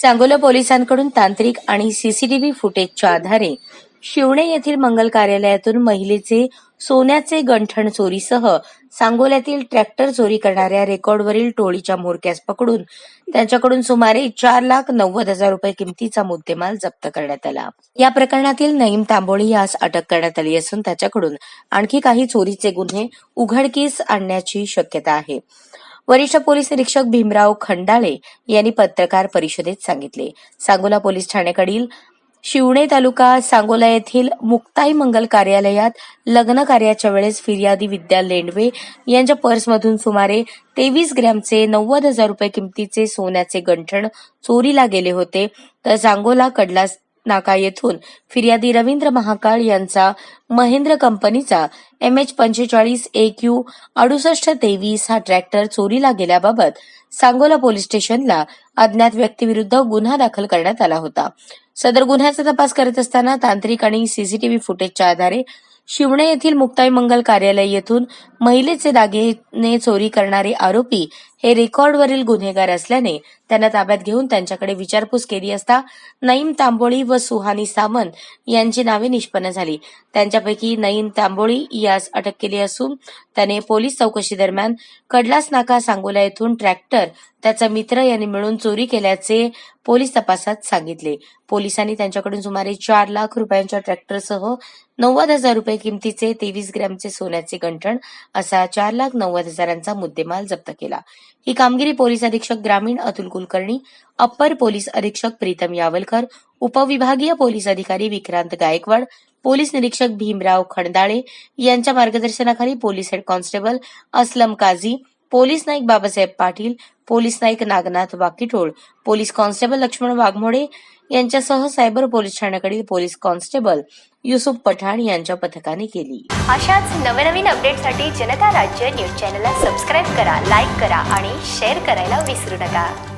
सांगोला पोलिसांकडून तांत्रिक आणि सीसीटीव्ही फुटेजच्या आधारे शिवणे येथील मंगल कार्यालयातून महिलेचे सोन्याचे गंठण चोरीसह सांगोल्यातील ट्रॅक्टर चोरी करणाऱ्या रेकॉर्डवरील टोळीच्या म्होरक्यास पकडून त्यांच्याकडून सुमारे चार लाख नव्वद हजार रुपये किमतीचा मुद्देमाल जप्त करण्यात आला. या प्रकरणातील नईम तांबोळी यास अटक करण्यात आली असून त्याच्याकडून आणखी काही चोरीचे गुन्हे उघडकीस आणण्याची शक्यता आहे. वरिष्ठ पोलीस निरीक्षक भीमराव खंडाळे यांनी पत्रकार परिषदेत सांगितले. सांगोला पोलीस ठाण्याकडील शिवणे तालुका सांगोला येथील मुक्ताई मंगल कार्यालयात लग्न कार्याच्या वेळेस फिर्यादी विद्या लेंडवे यांच्या पर्समधून सुमारे तेवीस ग्रॅमचे नव्वद हजार रुपये किमतीचे सोन्याचे गंठण चोरीला गेले होते. तर सांगोला कडलास नाका येथून फिर्यादी रवींद्र महाकाळ यांचा महेंद्र कंपनीचा एम एच पंचेचाळीस ए क्यू अडुसष्ट तेवीस हा ट्रॅक्टर चोरीला गेल्याबाबत सांगोला पोलीस स्टेशनला अज्ञात व्यक्तीविरुद्ध गुन्हा दाखल करण्यात आला होता. सदर गुन्ह्याचा तपास करत असताना तांत्रिक आणि सीसीटीव्ही फुटेजच्या आधारे शिवणे येथील मुक्ताई मंगल कार्यालय येथून महिलेचे दागिने चोरी करणारे आरोपी हे रेकॉर्डवरील गुन्हेगार असल्याने त्यांना ताब्यात घेऊन त्यांच्याकडे विचारपूस केली असता नईम तांबोळी व सुहानी सामंत यांची नावे निष्पन्न झाली. त्यांच्यापैकी नईम तांबोळी यास अटक केली असून त्याने पोलीस चौकशी दरम्यान कडलास नाका सांगोला येथून ट्रॅक्टर त्याचा मित्र यांनी मिळून चोरी केल्याचे पोलीस तपासात सांगितले. पोलिसांनी त्यांच्याकडून सुमारे चार लाख रुपयांच्या ट्रॅक्टरसह नव्वद हजार रुपये किमतीचे तेवीस ग्रॅमचे सोन्याचे गंठण असा चार लाख नव्वद हजारांचा मुद्देमाल जप्त केला. ही कामगिरी पोलीस अधीक्षक ग्रामीण अतुल कुलकर्णी अप्पर पोलीस अधीक्षक प्रीतम यावलकर उपविभागीय पोलीस अधिकारी विक्रांत गायकवाड पोलीस निरीक्षक भीमराव खणदाळे यांच्या मार्गदर्शनाखाली police head constable Aslam Kazi police Naik Babasaheb Patil police Naik Nagnath Vakitol police constable Laxman Waghmode यांच्यासह सायबर पोलीस ठाण्याकडील पोलीस कॉन्स्टेबल युसुफ पठाण यांच्या पथकाने केली. अशाच नवनवीन अपडेटसाठी जनता राज्य न्यूज चॅनलला सबस्क्राईब करा लाईक करा आणि शेअर करायला विसरू नका.